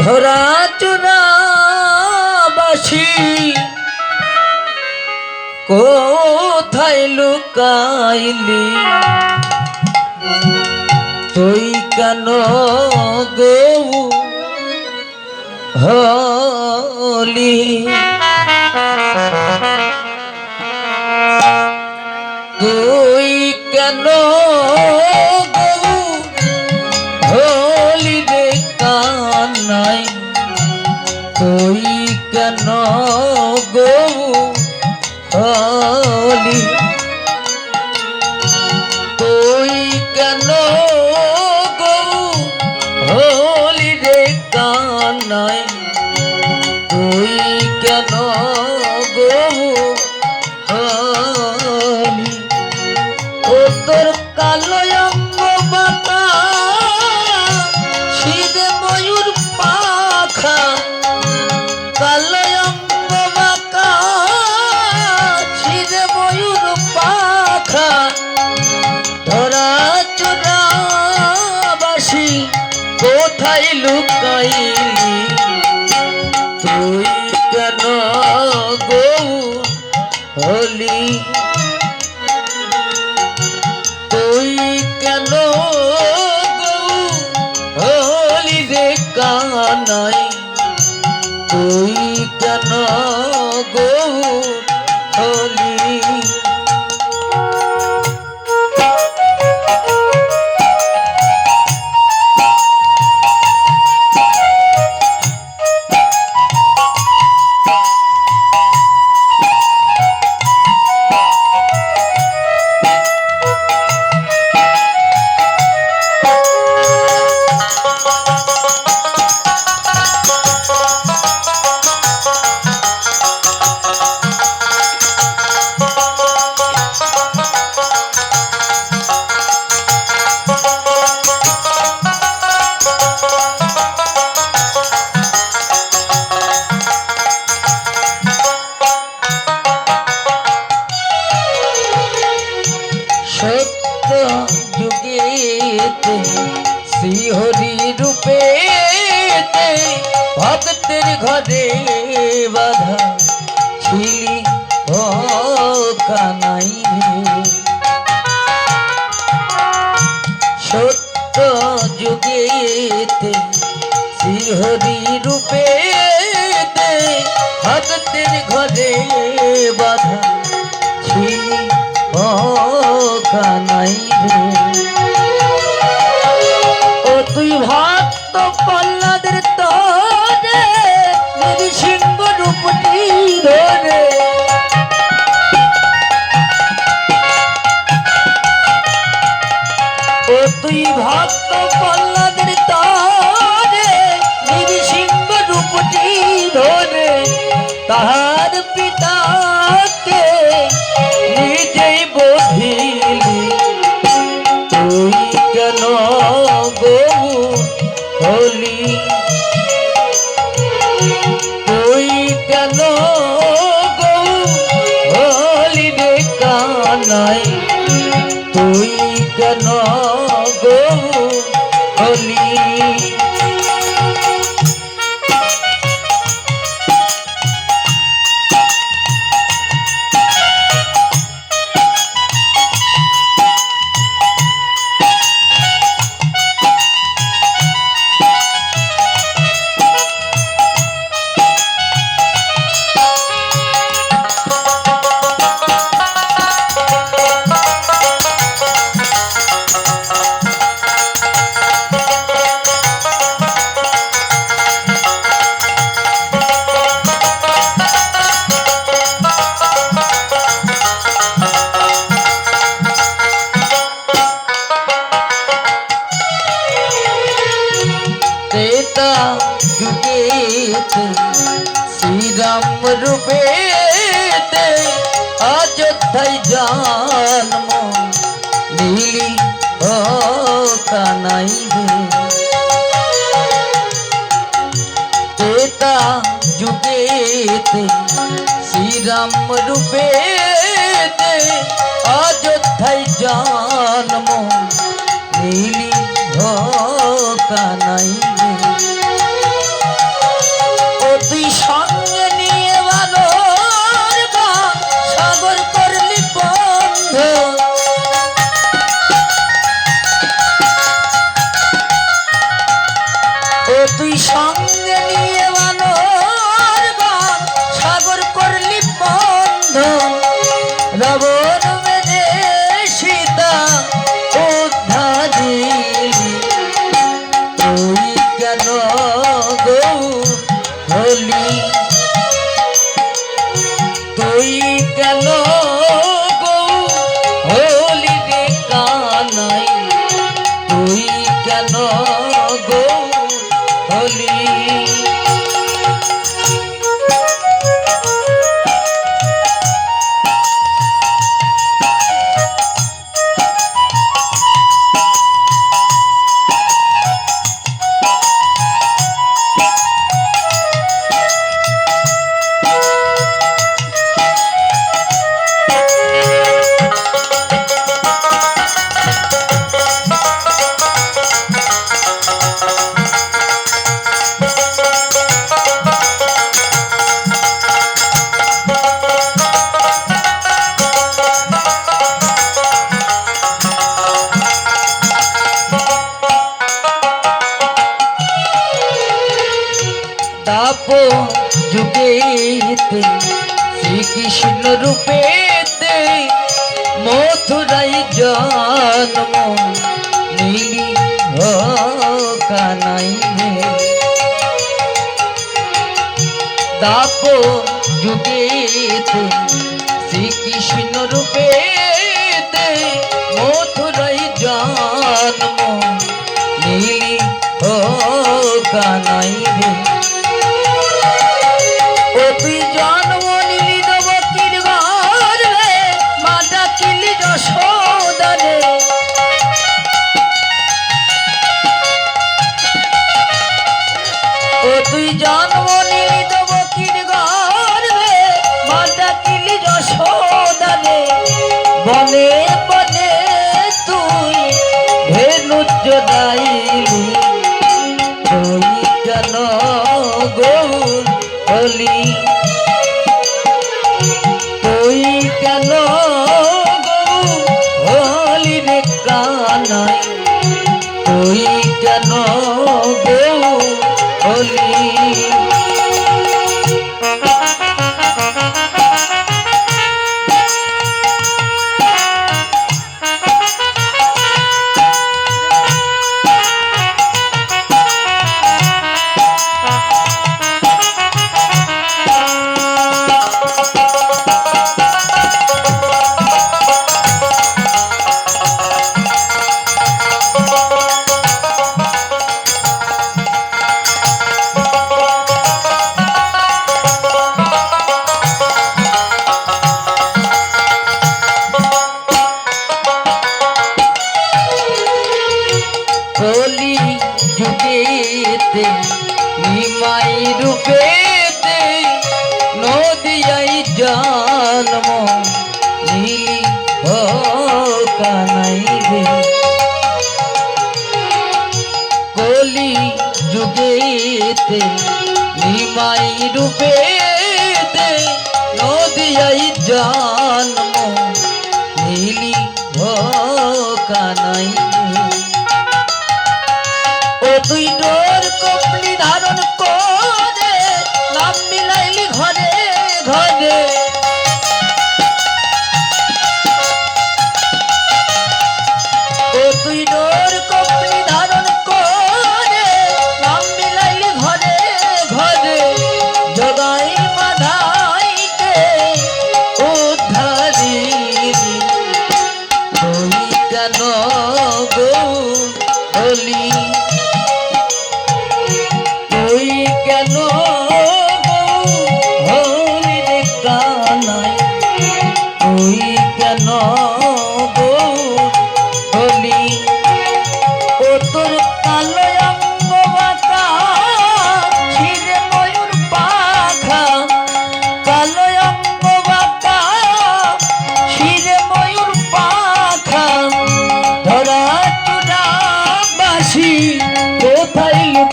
ধরা চুরাবাসি কোথায় লুকাইলি? তুই কেন গৌ হলি? কেন গৌ হলি ও তোর কালো অঙ্গ বাতা শীতে ময়ূর পাখা। কালো অঙ্গ বাঁকা শীতে ময়ূর পাখা। ধরা চোরা বাসি কোথায় লুকাইলি হলি শ্রীহরি রূপে ভক্তের ঘরে বাধা ছিলি ও কানাই রে। তাহার পিতাকে নিজেই বধিলি। তুই কেন গৌ হলি? তুই কেন গৌ হলি রে কানাই? তুই কেন গৌ হলি? অযোধ্যায় জন্ম নীলি ও কানাই রে। ত্রেতা যুগেতে শ্রীরাম রূপেতে অযোধ্যায় জন্ম নীলি ও কানাই কেন কৃষ্ণ রূপে মথুরাই জন্ম। নীলি কানাই দাপ যুগে শ্রীকৃষ্ণ রূপে মথুরাই জন্ম। নীলি কানাই জানো দিয়াই জন্ম, নীলি ও কানাইবে কলি যুগেতে, নিমাই রূপে নদিয়াই জন্ম, নীলি ও কানাইবে ও তুই ডোর কপলি ধারণ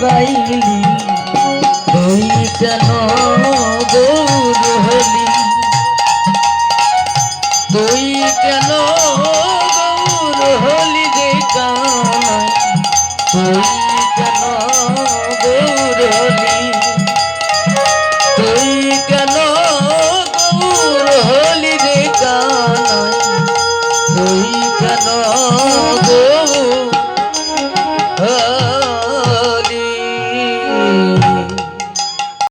কাইলি তুই কেন দৌড় হলি? তুই কেন দৌড় হলি যে কান? তুই